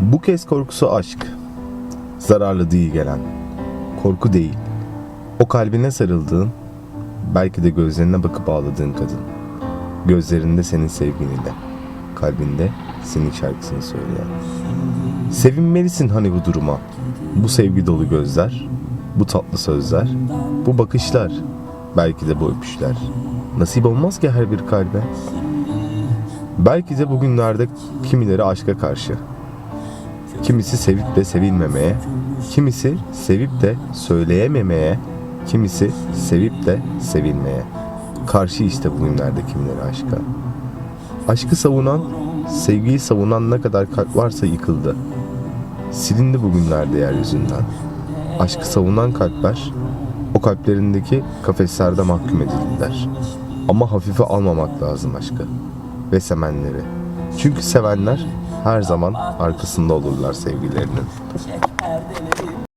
Bu kez korkusu aşk. Zararlı değil gelen. Korku değil. O kalbine sarıldığın, belki de gözlerine bakıp ağladığın kadın. Gözlerinde senin sevginiyle. Kalbinde senin şarkısını söyleyen. Sevinmelisin hani bu duruma. Bu sevgi dolu gözler, bu tatlı sözler, bu bakışlar, belki de bu öpüşler. Nasip olmaz ki her bir kalbe. Belki de bugünlerde kimileri aşka karşı. Kimisi sevip de sevilmemeye, kimisi sevip de söyleyememeye, kimisi sevip de sevilmeye. Karşı işte bugünlerde kimileri aşka. Aşkı savunan, sevgiyi savunan ne kadar kalp varsa yıkıldı. Silindi bugünlerde yeryüzünden. Aşkı savunan kalpler, o kalplerindeki kafeslerde mahkum edildiler. Ama hafife almamak lazım aşkı ve sevenleri. Çünkü sevenler her zaman arkasında olurlar perdeleri